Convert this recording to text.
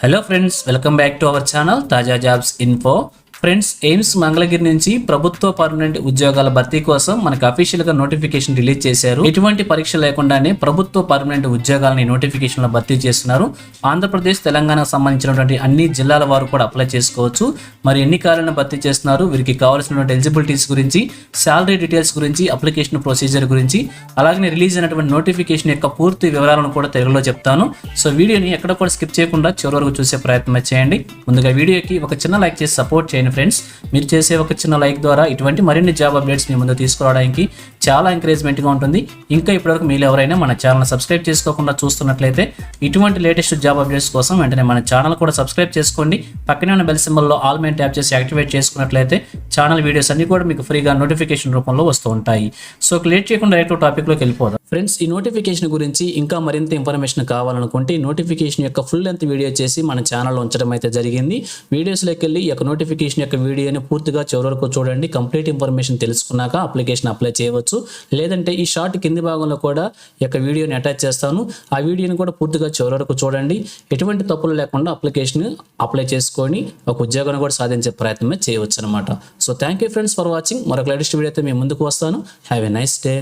Hello friends welcome back to our channel తాజా jobs info friends AIIMS Mangalagiri నుంచి ప్రభుత్వ permanent ఉద్యోగాల భర్తీ కోసం మనకు అఫీషియల్గా నోటిఫికేషన్ రిలీజ్ చేశారు. ఎటువంటి పరీక్ష లేకుండానే ప్రభుత్వ పర్మనెంట్ ఉద్యోగాలని నోటిఫికేషన్లో భర్తీ చేస్తున్నారు. ఆంధ్రప్రదేశ్ తెలంగాణకు సంబంధించినటువంటి అన్ని జిల్లాల వారు కూడా అప్లై చేసుకోవచ్చు. మరి ఎన్ని కాలాలను భర్తీ చేస్తున్నారు? వీరికి కావాల్సినటువంటి ఎలిజిబిలిటీస్ గురించి శాలరీ డీటెయిల్స్ గురించి అప్లికేషన్ ప్రొసీజర్ గురించి అలాగే రిలీజ్ అయినటువంటి నోటిఫికేషన్ యొక్క పూర్తి వివరాలను కూడా తెలుగులో చెప్తాను. సో వీడియోని ఎక్కడ కూడా స్కిప్ చేయకుండా చివరి వరకు చూసే ప్రయత్నం చేయండి. ముందుగా వీడియోకి ఒక చిన్న లైక్ చేసి సపోర్ట్ చేయండి. ఫ్రెండ్స్. మీరు చేసే ఒక చిన్న లైక్ ద్వారా ఇటువంటి మరిన్ని జాబ్ అప్డేట్స్ మీ ముందు తీసుకురావడానికి చాలా ఎంకరేజ్మెంట్గా ఉంటుంది. ఇంకా ఇప్పటివరకు మీరు ఎవరైనా మన ఛానల్ సబ్స్క్రైబ్ చేసుకోకుండా చూస్తున్నట్లయితే ఇటువంటి లేటెస్ట్ జాబ్ అప్డేట్స్ కోసం వెంటనే మన ఛానల్ కూడా సబ్స్క్రైబ్ చేసుకోండి. పక్కనే ఉన్న బెల్ సింబల్లో ఆల్ మెయిన్ ట్యాప్ చేసి యాక్టివేట్ చేసుకున్నట్లయితే ఛానల్ వీడియోస్ అన్ని కూడా మీకు ఫ్రీగా నోటిఫికేషన్ రూపంలో వస్తూ ఉంటాయి. సో క్లియర్ చేయకుండా డైరెక్ట్ టాపిక్లోకి వెళ్ళిపోదాం. ఫ్రెండ్స్ ఈ నోటిఫికేషన్ గురించి ఇంకా మరింత ఇన్ఫర్మేషన్ కావాలనుకుంటే ఈ నోటిఫికేషన్ యొక్క ఫుల్ లెంత్ వీడియో చేసి మన ఛానల్లో ఉంచడం అయితే జరిగింది. వీడియోస్లోకి వెళ్ళి ఈ యొక్క నోటిఫికేషన్ యొక్క వీడియోని పూర్తిగా చివరి వరకు చూడండి. కంప్లీట్ ఇన్ఫర్మేషన్ తెలుసుకున్నాక అప్లికేషన్ అప్లై చేయవచ్చు. లేదంటే ఈ షార్ట్ కింది భాగంలో కూడా ఈ యొక్క వీడియోని అటాచ్ చేస్తాను. ఆ వీడియోని కూడా పూర్తిగా చివరి వరకు చూడండి. ఎటువంటి తప్పులు లేకుండా అప్లికేషన్ అప్లై చేసుకొని ఒక ఉద్యోగాన్ని కూడా సాధించే ప్రయత్నమే చేయవచ్చు అనమాట so thank you friends for watching మరొక లేటెస్ట్ వీడియో అయితే మీ ముందుకు వస్తాను. Have a nice day